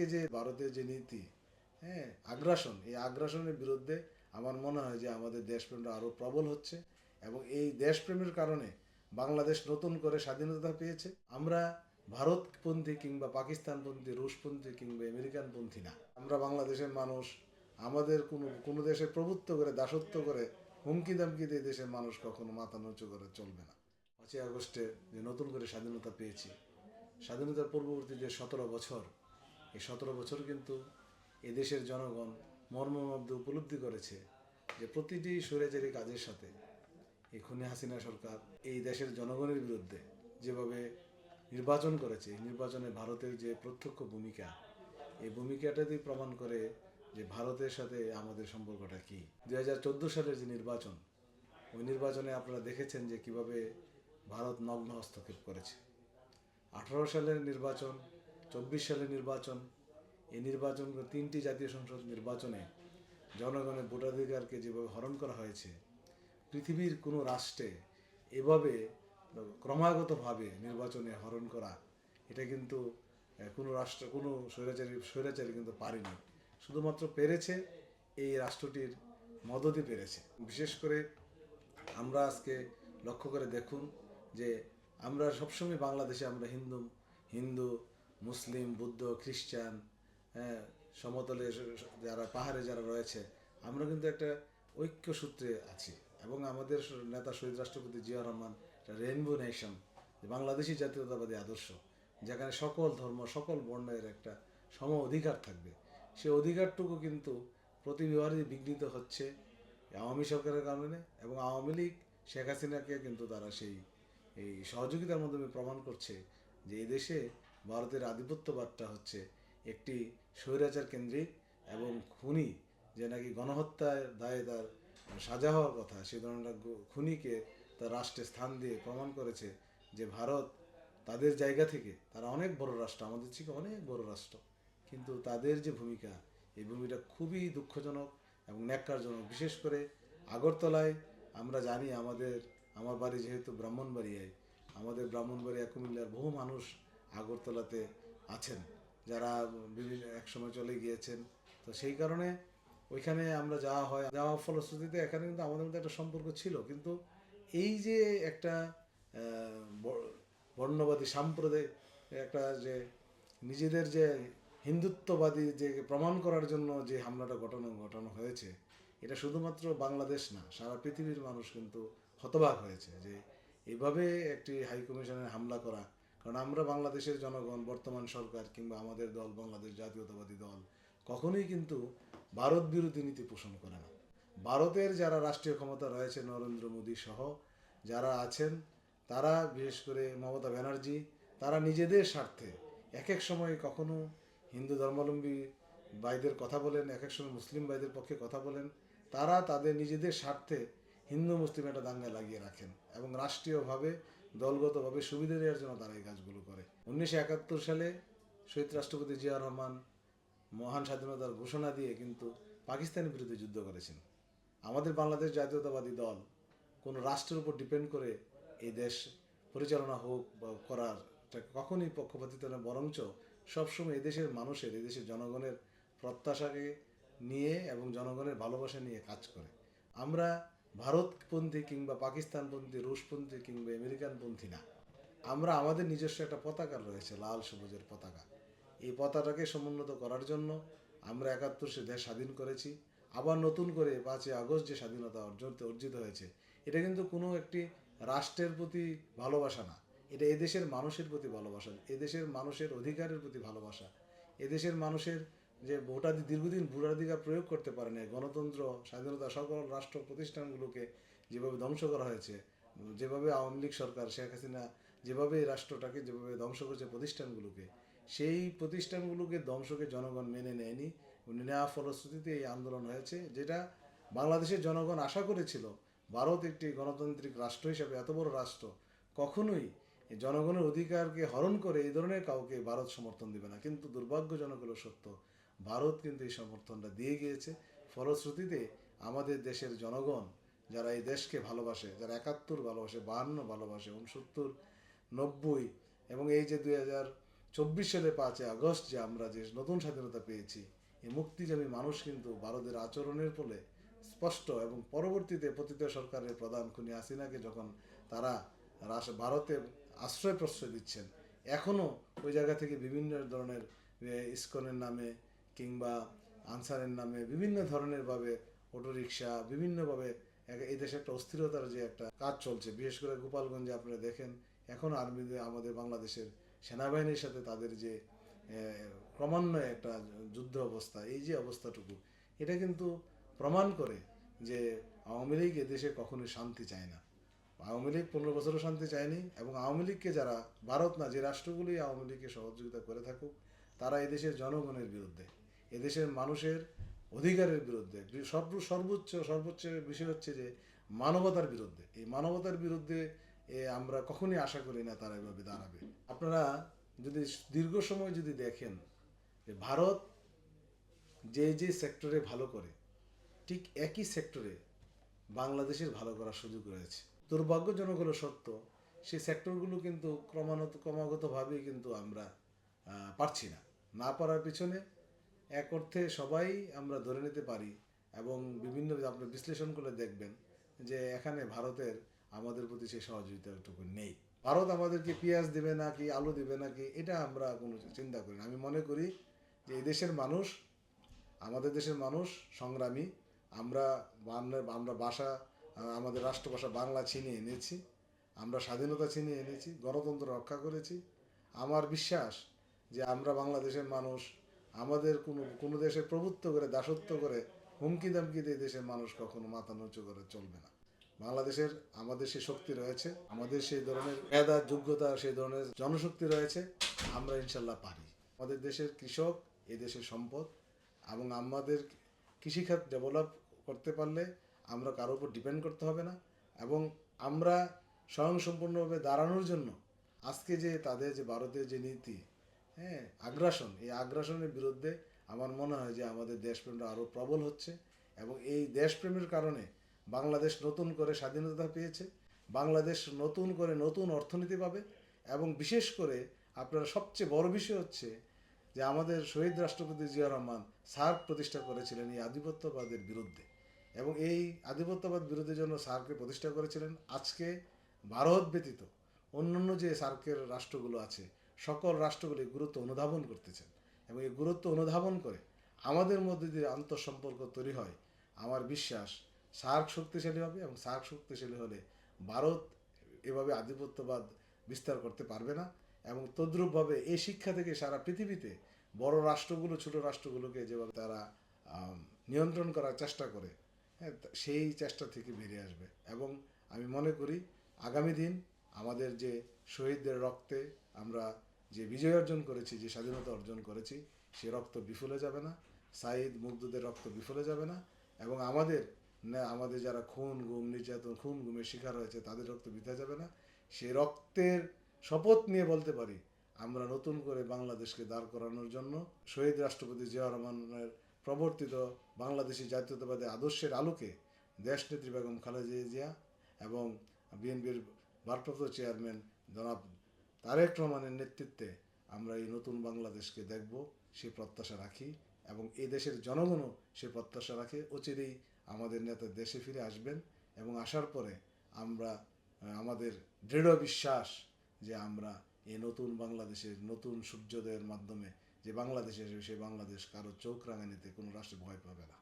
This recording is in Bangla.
আজকে যে ভারতের যে নীতি হ্যাঁ আগ্রাসন, এই আগ্রাসনের বিরুদ্ধে আমার মনে হয় যে আমাদের দেশপ্রেমটা আরও প্রবল হচ্ছে এবং এই দেশপ্রেমের কারণে বাংলাদেশ নতুন করে স্বাধীনতা পেয়েছে। আমরা ভারতপন্থী কিংবা পাকিস্তানপন্থী, রুশপন্থী কিংবা আমেরিকানপন্থী না। আমরা বাংলাদেশের মানুষ, আমাদের কোনো কোনো দেশে প্রভুত্ব করে, দাসত্ব করে হুমকি দামকি দিয়ে দেশের মানুষ কখনো মাথা নিচু করে চলবে না। পাঁচই আগস্টে যে নতুন করে স্বাধীনতা পেয়েছি, স্বাধীনতার পূর্ববর্তী যে সতেরো বছর এই সতেরো বছর কিন্তু এদেশের জনগণ মর্মের মধ্যে উপলব্ধি করেছে যে প্রতিটি স্বৈরাচারী কাজের সাথে এই খুনি হাসিনা সরকার এই দেশের জনগণের বিরুদ্ধে যেভাবে নির্বাচন করেছে নির্বাচনে ভারতের যে প্রত্যক্ষ ভূমিকা, এই ভূমিকাটাতেই প্রমাণ করে যে ভারতের সাথে আমাদের সম্পর্কটা কী। দুই হাজার চোদ্দ সালের যে নির্বাচন, ওই নির্বাচনে আপনারা দেখেছেন যে কীভাবে ভারত নগ্ন হস্তক্ষেপ করেছে। আঠারো সালের নির্বাচন চব্বিশ সালের নির্বাচন, এই নির্বাচন তিনটি জাতীয় সংসদ নির্বাচনে জনগণের ভোটাধিকারকে যেভাবে হরণ করা হয়েছে, পৃথিবীর কোনো রাষ্ট্রে এভাবে ক্রমাগতভাবে নির্বাচনে হরণ করা, এটা কিন্তু কোনো রাষ্ট্র, কোনো স্বৈরাচারী স্বৈরাচারী কিন্তু পারেনি। শুধুমাত্র পেরেছে, এই রাষ্ট্রটির মদতই পেরেছে। বিশেষ করে আমরা আজকে লক্ষ্য করে দেখুন যে আমরা সবসময় বাংলাদেশে আমরা হিন্দু হিন্দু মুসলিম, বুদ্ধ, খ্রিস্টান হ্যাঁ সমতলে যারা, পাহাড়ে যারা রয়েছে, আমরা কিন্তু একটা ঐক্য সূত্রে আছি। এবং আমাদের নেতা শহীদ রাষ্ট্রপতি জিয়া রহমান রেনবো নেশন বাংলাদেশি জাতীয়তাবাদী আদর্শ, যেখানে সকল ধর্ম, সকল বর্ণের একটা সম অধিকার থাকবে। সে অধিকারটুকু কিন্তু প্রতিবারই বিঘ্নিত হচ্ছে আওয়ামী সরকারের কারণে এবং আওয়ামী লীগ, শেখ হাসিনাকে কিন্তু তারা সেই, এই সহযোগিতার মাধ্যমে প্রমাণ করছে যে এই দেশে ভারতের আধিপত্যবাদটা হচ্ছে একটি স্বৈরাচার কেন্দ্রিক এবং খুনি যে নাকি গণহত্যার দায়ে তার সাজা হওয়ার কথা সে ধরনের খুনিকে তার রাষ্ট্রে স্থান দিয়ে প্রমাণ করেছে যে ভারত তাদের জায়গা থেকে তারা অনেক বড় রাষ্ট্র আমাদের থেকে অনেক বড় রাষ্ট্র। কিন্তু তাদের যে ভূমিকা এই ভূমিকা খুবই দুঃখজনক এবং ন্যাক্কারজনক। বিশেষ করে আগরতলায় আমরা জানি আমাদের আমার বাড়ি যেহেতু ব্রাহ্মণবাড়িয়ায় আমাদের ব্রাহ্মণবাড়িয়া কুমিল্লার বহু মানুষ আগরতলাতে আছেন, যারা বিভিন্ন একসময় চলে গিয়েছেন। তো সেই কারণে ওইখানে আমরা যাওয়া হয়। যাওয়া ফলশ্রুতিতে এখানে কিন্তু আমাদের মধ্যে একটা সম্পর্ক ছিল। কিন্তু এই যে একটা বর্ণবাদী, সাম্প্রদায়িক একটা যে নিজেদের যে হিন্দুত্ববাদী যে প্রমাণ করার জন্য যে হামলাটা ঘটানো ঘটানো হয়েছে, এটা শুধুমাত্র বাংলাদেশ না, সারা পৃথিবীর মানুষ কিন্তু হতবাক হয়েছে যে এভাবে একটি হাই কমিশনের হামলা করা কারণ আমরা বাংলাদেশের জনগণ, বর্তমান সরকার কিংবা আমাদের দল, বাংলাদেশ জাতীয়তাবাদী দল, কখনোই কিন্তু ভারত বিরোধী নীতি পোষণ করে না। ভারতের যারা রাষ্ট্রীয় ক্ষমতা রয়েছে, নরেন্দ্র মোদী সহ যারা আছেন, তারা বিশেষ করে মমতা ব্যানার্জি, তারা নিজেদের স্বার্থে এক এক সময় কখনো হিন্দু ধর্মাবলম্বী ভাইদের কথা বলেন, এক এক সময় মুসলিম ভাইদের পক্ষে কথা বলেন, তারা তাদের নিজেদের স্বার্থে হিন্দু, মুসলিম একটা দাঙ্গা লাগিয়ে রাখেন এবং রাষ্ট্রীয়ভাবে দলগতভাবে সুবিধা দেওয়ার জন্য তারা এই কাজগুলো করে। উনিশশো একাত্তর সালে শহীদ রাষ্ট্রপতি জিয়া রহমান মহান স্বাধীনতার ঘোষণা দিয়ে কিন্তু পাকিস্তানের বিরুদ্ধে যুদ্ধ করেছেন। আমাদের বাংলাদেশ জাতীয়তাবাদী দল কোনো রাষ্ট্রের উপর ডিপেন্ড করে এই দেশ পরিচালনা হোক বা করার কখনই পক্ষপাতিত্ব না বরঞ্চ সবসময় এদেশের মানুষের এদেশের জনগণের প্রত্যাশাকে নিয়ে এবং জনগণের ভালোবাসা নিয়ে কাজ করে। আমরা ভারতপন্থী কিংবা পাকিস্তানপন্থী, রুশপন্থী কিংবা আমেরিকানপন্থী না। আমরা আমাদের নিজস্ব একটা পতাকা রয়েছে, লাল সবুজের পতাকা। এই পতাকাকে সমুন্নত করার জন্য আমরা একাত্তর সে দেশ স্বাধীন করেছি। আবার নতুন করে পাঁচই আগস্ট যে স্বাধীনতা অর্জন অর্জিত হয়েছে, এটা কিন্তু কোনো একটি রাষ্ট্রের প্রতি ভালোবাসা না। এটা এদেশের মানুষের প্রতি ভালোবাসা। এদেশের মানুষের অধিকারের প্রতি ভালোবাসা। এদেশের মানুষের যে ভোটাধি দীর্ঘদিন ভোটাধিকার প্রয়োগ করতে পারে না গণতন্ত্র, স্বাধীনতা সকল রাষ্ট্র প্রতিষ্ঠানগুলোকে যেভাবে ধ্বংস করা হয়েছে, যেভাবে আওয়ামী লীগ সরকার, শেখ হাসিনা যেভাবে রাষ্ট্রটাকে যেভাবে ধ্বংস করেছে প্রতিষ্ঠানগুলোকে, সেই প্রতিষ্ঠানগুলোকে ধ্বংসকে জনগণ মেনে নেয়নি নেওয়া ফলশ্রুতিতে এই আন্দোলন হয়েছে, যেটা বাংলাদেশের জনগণ আশা করেছিল ভারত একটি গণতান্ত্রিক রাষ্ট্র হিসাবে, এত বড় রাষ্ট্র, কখনোই জনগণের অধিকারকে হরণ করে এই ধরনের কাউকে ভারত সমর্থন দেবে না। কিন্তু দুর্ভাগ্যজনক হলো সত্য ভারত কিন্তু এই সমর্থনটা দিয়ে গিয়েছে। ফলশ্রুতিতে আমাদের দেশের জনগণ যারা এই দেশকে ভালোবাসে, যারা একাত্তর ভালোবাসে, বাহান্ন ভালোবাসে উনসত্তর নব্বই এবং এই যে দুই হাজার চব্বিশ সালে পাঁচই আগস্ট যে আমরা যে নতুন স্বাধীনতা পেয়েছি এই মুক্তিকামী মানুষ কিন্তু ভারতের আচরণের ফলে স্পষ্ট এবং পরবর্তীতে পতিত সরকারের প্রধান খুনি হাসিনাকে যখন তারা ভারতে আশ্রয় প্রশ্রয় দিচ্ছেন এখনও ওই জায়গা থেকে বিভিন্ন ধরনের ইস্কনের নামে কিংবা আনসারের নামে বিভিন্ন ধরনের ভাবে অটোরিকশা বিভিন্নভাবে এই দেশে একটা অস্থিরতার যে একটা কাজ চলছে, বিশেষ করে গোপালগঞ্জে আপনারা দেখেন, এখন আর্মিতে আমাদের বাংলাদেশের সেনাবাহিনীর সাথে তাদের যে ক্রমান্বয়ে একটা যুদ্ধ অবস্থা, এই যে অবস্থাটুকু, এটা কিন্তু প্রমাণ করে যে আওয়ামী লীগ এদেশে কখনোই শান্তি চায় না। আওয়ামী লীগ পনেরো বছরও শান্তি চায়নি এবং আওয়ামী লীগকে যারা, ভারত না, যে রাষ্ট্রগুলি আওয়ামী লীগকে সহযোগিতা করে থাকুক, তারা এদেশের জনগণের বিরুদ্ধে। এদেশের মানুষের অধিকারের বিরুদ্ধে, সর্ব, সর্বোচ্চ সর্বোচ্চ বিষয় হচ্ছে যে মানবতার বিরুদ্ধে। এই মানবতার বিরুদ্ধে আমরা কখনই আশা করি না তারা এভাবে দাঁড়াবে। আপনারা যদি দীর্ঘ সময় যদি দেখেন যে ভারত যে যে সেক্টরে ভালো করে, ঠিক একই সেক্টরে বাংলাদেশের ভালো করার সুযোগ রয়েছে। দুর্ভাগ্যজনক হলো সত্য, সেই সেক্টরগুলো কিন্তু ক্রমাগত ক্রমাগতভাবেই কিন্তু আমরা পারছি না। না পারার পিছনে এক অর্থে সবাই আমরা ধরে নিতে পারি এবং বিভিন্ন আপনি বিশ্লেষণ করে দেখবেন যে এখানে ভারতের আমাদের প্রতি সেই সহযোগিতাটুকু নেই। ভারত আমাদেরকে পেঁয়াজ দেবে নাকি আলু দেবে নাকি এটা আমরা কোনো চিন্তা করি না। আমি মনে করি যে এই দেশের মানুষ আমাদের দেশের মানুষ সংগ্রামী আমরা আমরা আহ, আমাদের রাষ্ট্রভাষা বাংলা ছিনিয়ে এনেছি আমরা স্বাধীনতা ছিনিয়ে এনেছি গণতন্ত্র রক্ষা করেছি। আমার বিশ্বাস যে আমরা বাংলাদেশের মানুষ আমাদের কোনো কোনো দেশে প্রভুত্ব করে, দাসত্ব করে হুমকি দামকি দিয়ে দেশের মানুষ কখনো মাথা নিচু করে চলবে না। বাংলাদেশের আমাদের সেই শক্তি রয়েছে, আমাদের সেই ধরনের মেধা, যোগ্যতা, সেই ধরনের জনশক্তি রয়েছে, আমরা ইনশাল্লাহ পারি। আমাদের দেশের কৃষক এ দেশের সম্পদ এবং আমাদের কৃষিখাত ডেভেলপ করতে পারলে আমরা কারোর উপর ডিপেন্ড করতে হবে না এবং আমরা স্বয়ংসম্পূর্ণভাবে দাঁড়ানোর জন্য আজকে যে তাদের যে ভারতের যে নীতি হ্যাঁ আগ্রাসন। এই আগ্রাসনের বিরুদ্ধে আমার মনে হয় যে আমাদের দেশপ্রেমটা আরও প্রবল হচ্ছে এবং এই দেশপ্রেমের কারণে বাংলাদেশ নতুন করে স্বাধীনতা পেয়েছে, বাংলাদেশ নতুন করে নতুন অর্থনীতি পাবে এবং বিশেষ করে আপনার সবচেয়ে বড় বিষয় হচ্ছে যে আমাদের শহীদ রাষ্ট্রপতি জিয়া রহমান সার্ক প্রতিষ্ঠা করেছিলেন এই আধিপত্যবাদের বিরুদ্ধে এবং এই আধিপত্যবাদ বিরোধের জন্য সার্ককে প্রতিষ্ঠা করেছিলেন। আজকে ভারত ব্যতীত অন্যান্য যে সার্কের রাষ্ট্রগুলো আছে সকল রাষ্ট্রগুলি গুরুত্ব অনুধাবন করতেছেন এবং এই গুরুত্ব অনুধাবন করে আমাদের মধ্যে যে আন্তঃসম্পর্ক তৈরি হয়, আমার বিশ্বাস সার্ক শক্তিশালী হবে এবং সার্ক শক্তিশালী হলে ভারত এভাবে আধিপত্যবাদ বিস্তার করতে পারবে না এবং তদ্রূপভাবে এই শিক্ষা থেকে সারা পৃথিবীতে বড় রাষ্ট্রগুলো, ছোট রাষ্ট্রগুলোকে যেভাবে তারা নিয়ন্ত্রণ করার চেষ্টা করে হ্যাঁ সেই চেষ্টা থেকে বেরিয়ে আসবে এবং আমি মনে করি আগামী দিন আমাদের যে শহীদদের রক্তে আমরা যে বিজয় অর্জন করেছি, যে স্বাধীনতা অর্জন করেছি, সে রক্ত বিফলে যাবে না সাইদ মুগ্ধদের রক্ত বিফলে যাবে না এবং আমাদের, না, আমাদের যারা খুন, গুম, নির্যাতন, খুন, গুমের শিকার হয়েছে, তাদের রক্ত বৃথা যাবে না। সে রক্তের শপথ নিয়ে বলতে পারি, আমরা নতুন করে বাংলাদেশকে দাঁড় করানোর জন্য শহীদ রাষ্ট্রপতি জিয়া রহমানের প্রবর্তিত বাংলাদেশি জাতীয়তাবাদী আদর্শের আলোকে দেশনেত্রী বেগম খালেদা জিয়া এবং বিএনপির ভারপ্রাপ্ত চেয়ারম্যান জনাব তারেক রহমানের নেতৃত্বে আমরা এই নতুন বাংলাদেশকে দেখব, সে প্রত্যাশা রাখি এবং এ দেশের জনগণও সে প্রত্যাশা রাখে। অচিরেই আমাদের নেতা দেশে ফিরে আসবেন এবং আসার পরে আমরা আমাদের দৃঢ় বিশ্বাস যে আমরা এই নতুন বাংলাদেশের, নতুন সূর্যোদয়ের মাধ্যমে যে বাংলাদেশ সেই বাংলাদেশ কারও চোখ রাঙানিতে কোনো রাষ্ট্র ভয় পাবে না।